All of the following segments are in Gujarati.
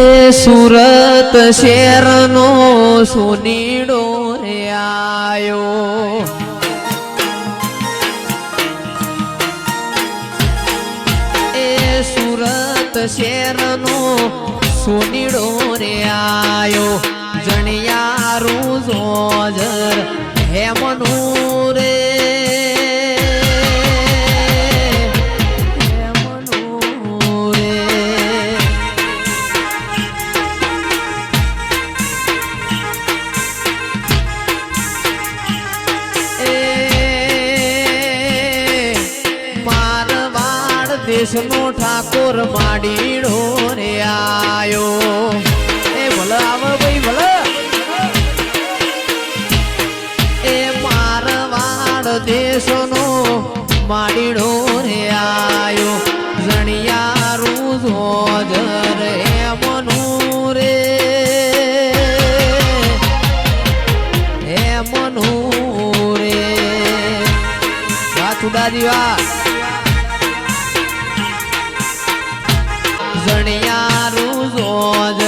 એ સુરત શહેરનો સુનીડો રે આયો. એ સુરત શહેરનો સુનીડો રે આયો. જણિયારું જોજર હેમનું દેશનો ઠાકોર માડીડો રે આયો. એ ભલે આવ ભાઈ, ભલે. એ મારવાડ દેશનો માડીડો રે આયો. જણિયારું જોજર એમનું રે એમનું રે વાહ ચુડાજી વાહ જણિયારું જોજર જણિયારું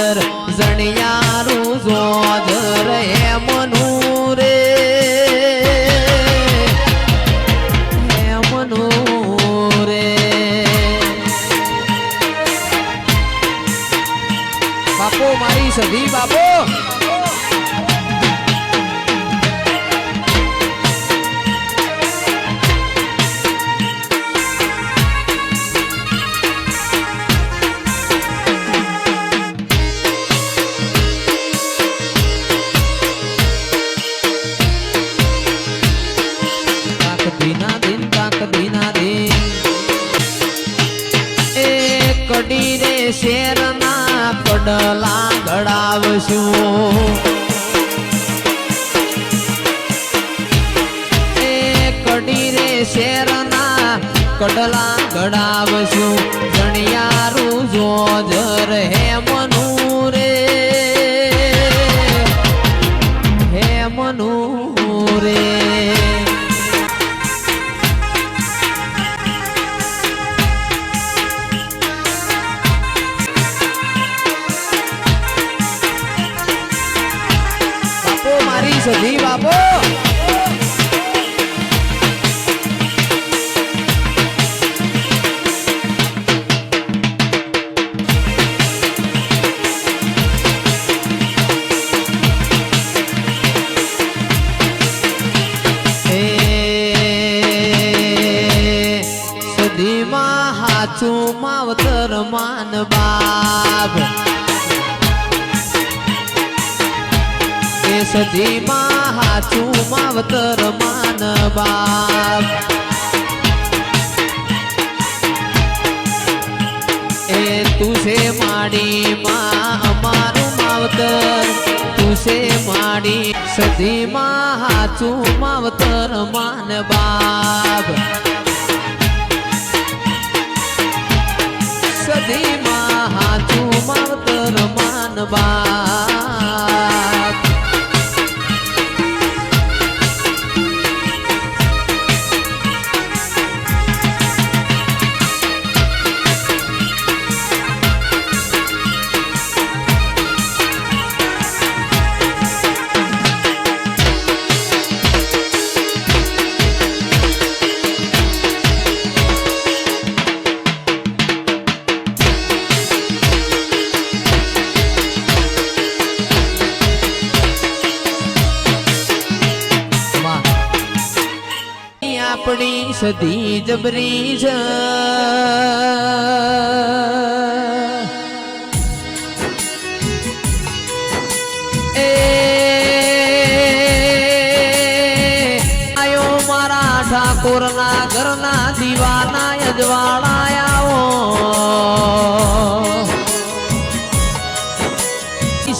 શેરના બાપો મારી સધી સદીમાં હાચું માવતર માન બાપ એ તું માડી માં અમારું માવતર. તું માડી સદીમાં હાચું માવતર માન બાપ સદીમાં હાચું માવતર માન બાપ સધી જબરી છે આયો મારા ઠાકોરના ઘરના દીવાના અજવાળા આવો.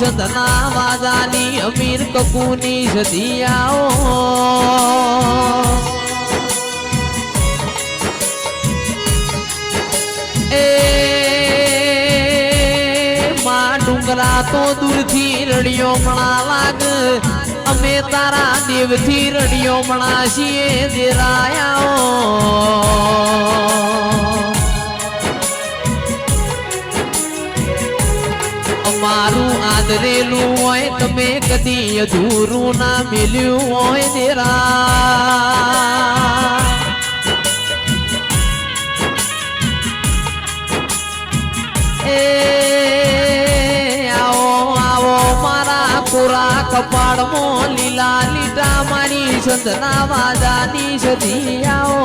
સદના વાજાની અમીર કપૂની સદિયાઓ એ માં ડુંગરા તો દૂરથી રડિયો મણા લાગ. અમે તારા દેવથી રડિયો મણા છીએ હોય, તમે કદી અધૂરું ના મિલ્યું હોય, દેરા. એ આવો આવો, મારા કોરા કપાળમાં લીલા લીટા મારી સંતના વાદાની સધી આવો.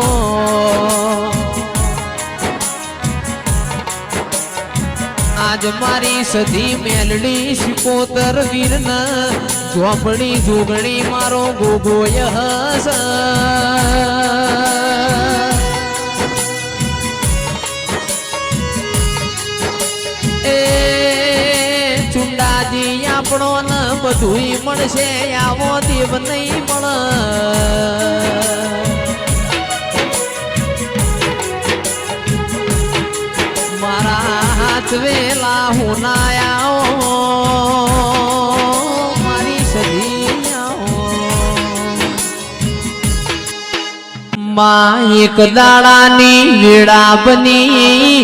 આજ મારી સધી મેલડી શિકોતર વીરન ચોપડી જોગણી મારો ગોગોય યહસ બધુંય મળશે, આવો દેવ નહીં મળે. મારા હાથ વેલા હું ના આવો, મારી સધી આવો. માં એક દાડાની વેળા બની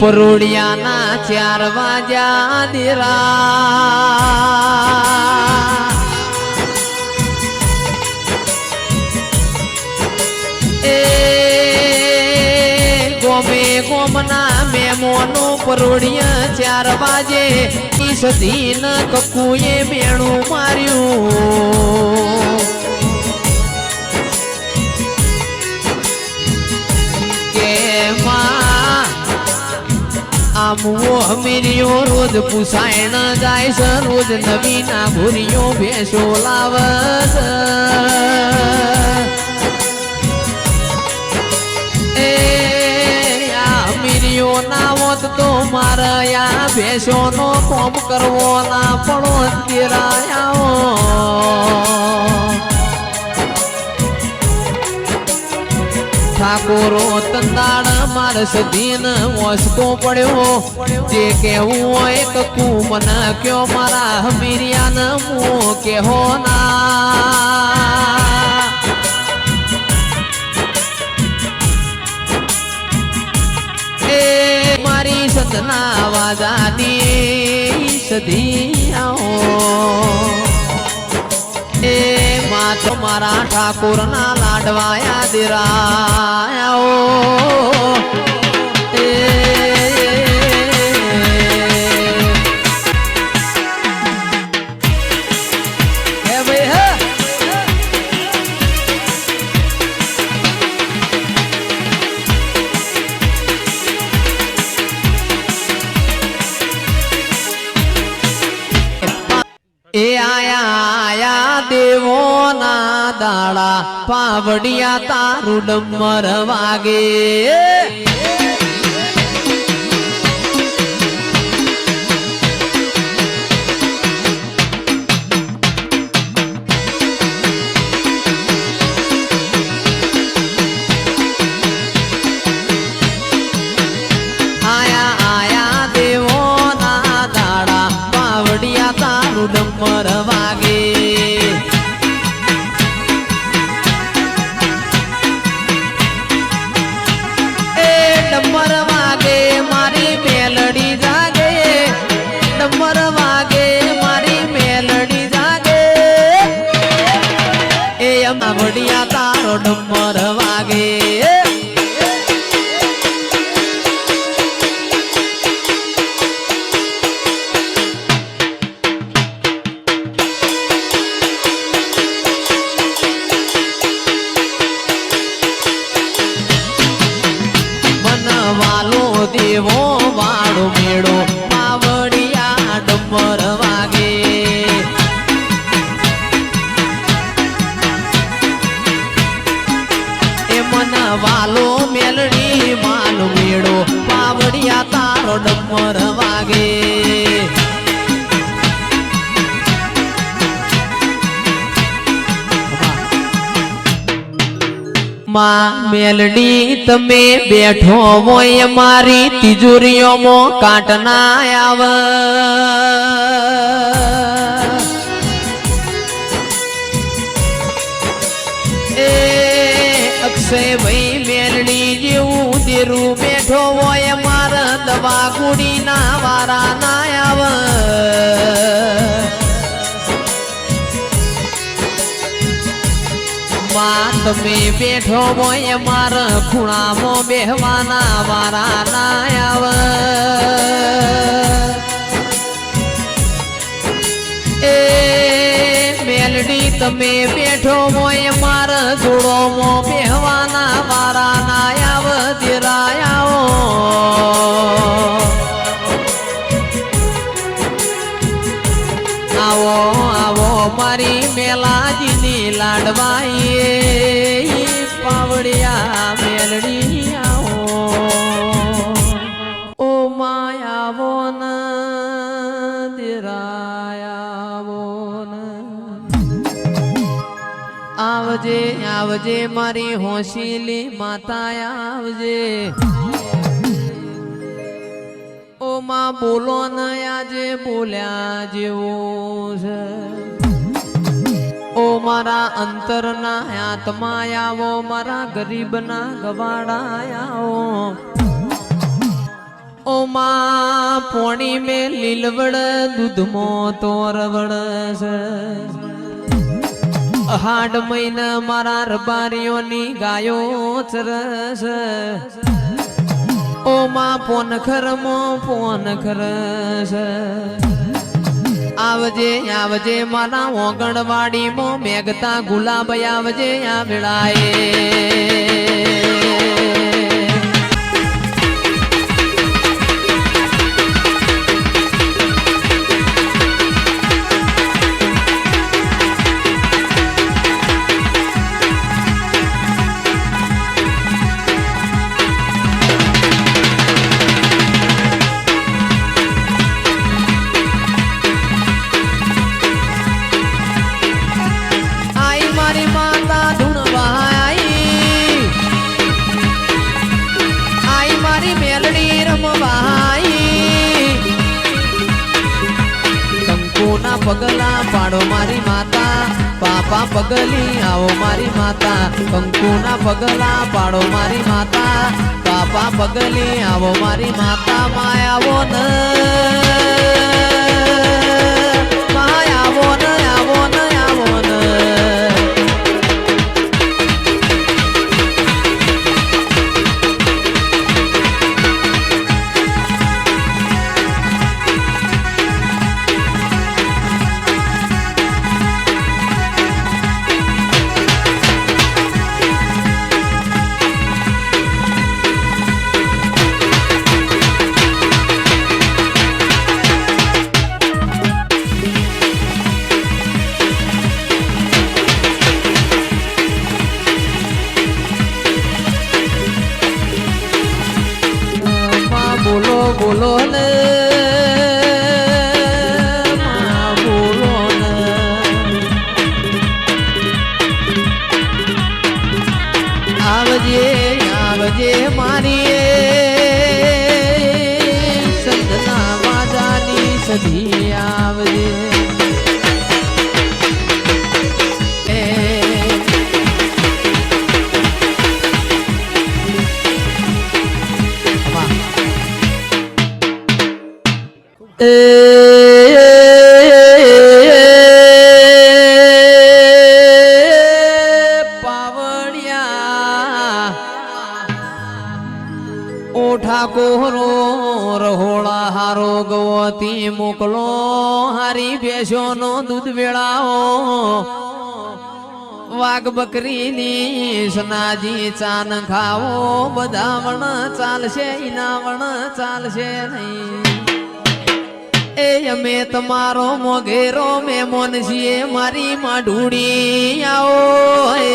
પરોડિયાના ચાર વાજ્યા દેરા. ગોમના મેમોનું પરોડિયા ચાર વાજે ઈ સધી ન કકુએ મેણું માર્યું. કે આમવો હમીરિયો રોજ પુસાયણ જાય છે, રોજ નવી ના ભૂરિયો ભેસો લાવે હોત તો મારે ભેસો નો કોમ કરવો ના પડો તેરાયા ઠાકોરો તંદાણ માર સધીન વસતો પડ્યો. જે કેવું હોય તું મને કયો મારા હમીરિયાન મો કેહો ના. સદના વાદાની સધી આવો. એ માં તમારા ઠાકોરના લાડવાયા દિરાયાઓ પાવડિયા તારું ડમર વાગે. એ ઘોડિયા તારો ડમર વાગે. વાગે. માં મેલડી તમે બેઠો હોય મારી તિજોરીઓમાં કાટ ના આવે. તમે બેઠો હોય મારા ખૂણામાં બેહવાના મારા ના આવે. એ મેલડી તમે બેઠો હોય મારા જોડોમાં બેહવાના મારા ના આવે, દેરાયાઓ. આવો આવો મારી મેલાજીની લાડવાઈ. પાવડિયા આવો ઓ માયાવો ન દિરાયાવો ન આવજે આવજે મારી હોશીલી માતા આવજે. ઓ માં બોલો ન આજે બોલ્યા જેવું છે. મારા અંતરના આત્મા આવો, મારા ગરીબના ગવાડા આવો. ઓ માં, પોણી મે લીલવડ, દૂધમો તોરવડ છે. હાડ મહિના મારા રબારીઓની ગાયો ચરસ ઓ માં, પોન ખરમો પોન ખરસ આવજે આવજે મારા ઓગણવાડી મો મેઘતા ગુલાબ આવજે આ વેળાએ. પાપા પગલી આવો મારી માતા કંકુના પગલા પાડો મારી માતા પાપા પગલી આવો મારી માતા માયાવો ન રહોળા હારો ગવતી મોકલો, હારી ભેસો નો દૂધ વેળાઓ વાઘ બકરીની સનાજી ચાન ખાવો, બધા વણ ચાલશે, ઈના ચાલશે નહીં એ અમે તમારો મોઘેરો મેમોન છીએ, મારી માઢુડી આવો એ.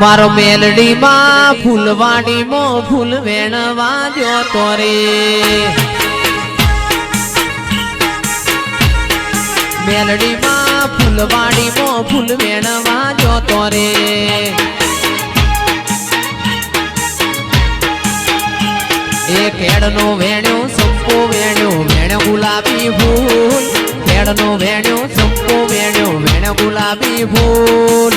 મારો મેલડી માં ફૂલવાડી મો ફૂલ વેણવા જોતો રે. મેલડી માં ફૂલવાડી મો ફૂલ વેણવા જોતો રે. એ કેળનો વેણ્યો, સંપો વેણ્યો, વેણ ગુલાબી ફૂલ. કેળનો વેણ્યો, સંપો કો વેણ્યો વેણ ગુલાબી ફૂલ.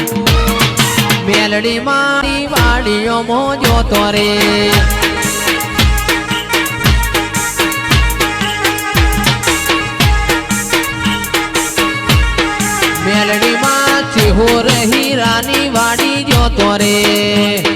મેલડી મારી વાડીઓ મોજો તરે. રે મેલડીમાં ચેહો રહી રાની વાડી જો તરે.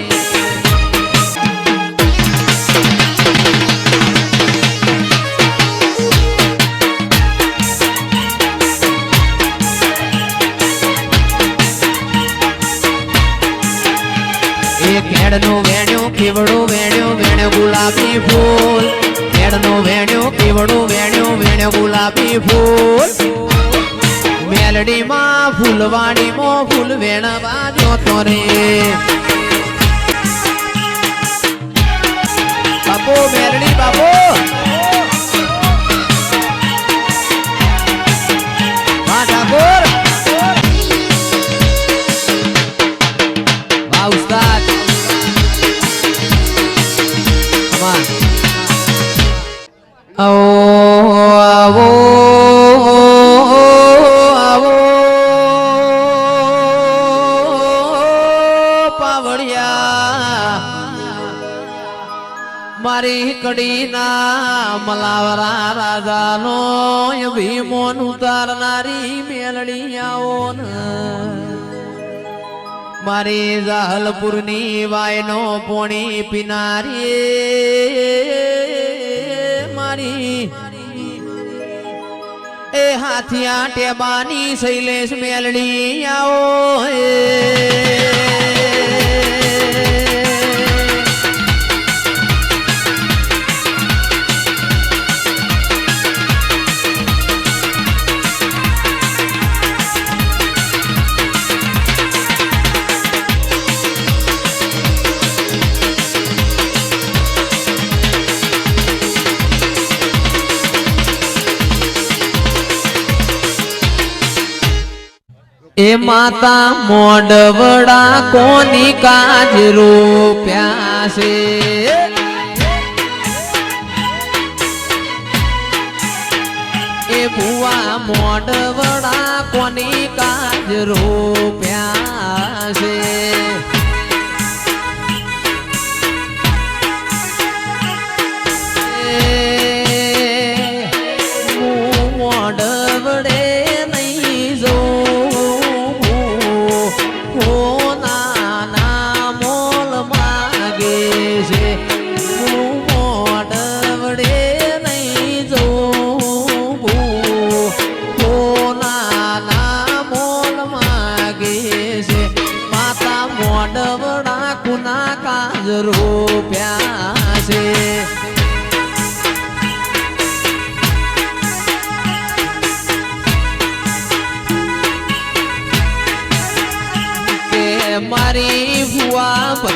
રાહલપુરની વાયનો પોણી પિનારી. મારી. એ હાથિયા ટેબાની શૈલેષ મેલડી આવો હે. એ માતા મોડવડા કોની કાજ રોપ્યા છે એ ભુવા મોડવડા કોની કાજ રોપ્યા છે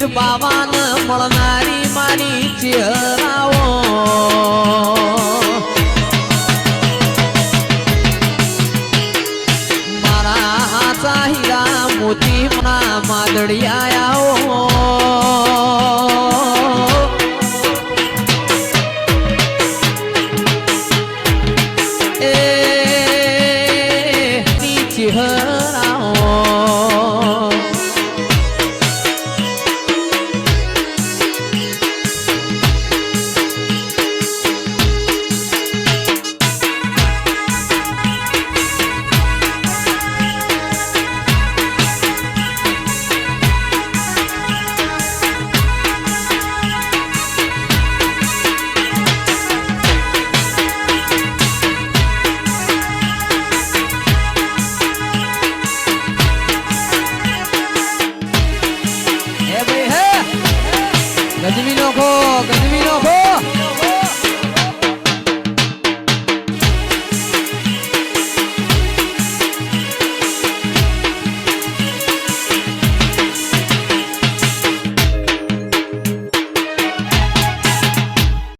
વીર બાવાન મળનારી મારી છે.